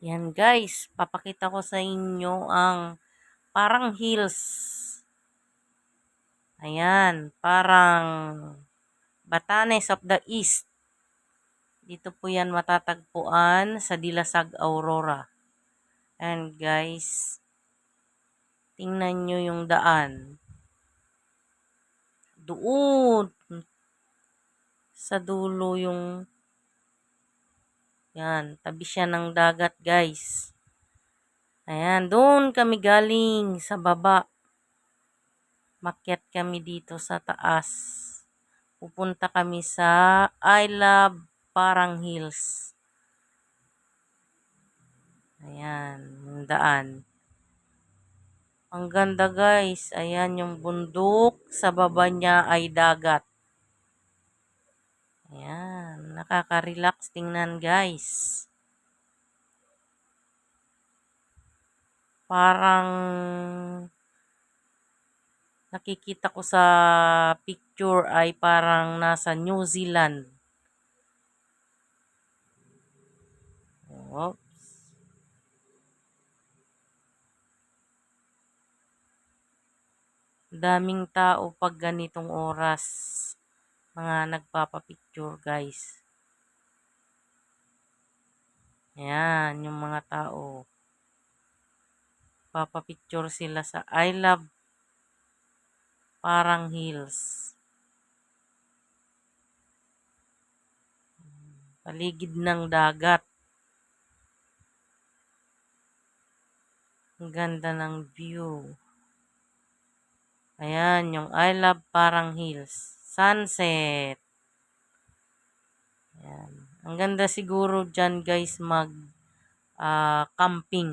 Yan guys, papakita ko sa inyo ang parang hills. Ayan, parang Batanes of the East. Dito po yan matatagpuan sa Dilasag, Aurora. And guys, tingnan nyo yung daan. Doon, sa dulo yung yan, tabi siya ng dagat, guys. Ayan, doon kami galing sa baba. Makyat kami dito sa taas. Pupunta kami sa I Love Parang Hills. Ayan, yung daan. Ang ganda guys. Ayan yung bundok. Sa baba niya ay dagat. Ayan, nakaka-relax tingnan guys. Parang nakikita ko sa picture ay parang nasa New Zealand. Oops. Daming tao pag ganitong oras mga nagpapapicture guys. Ayan, yung mga tao. Papapicture sila sa I love parang hills. Paligid ng dagat. Ang ganda ng view. Ayan, yung I love parang hills sunset. Ang ganda siguro dyan guys mag uh, camping.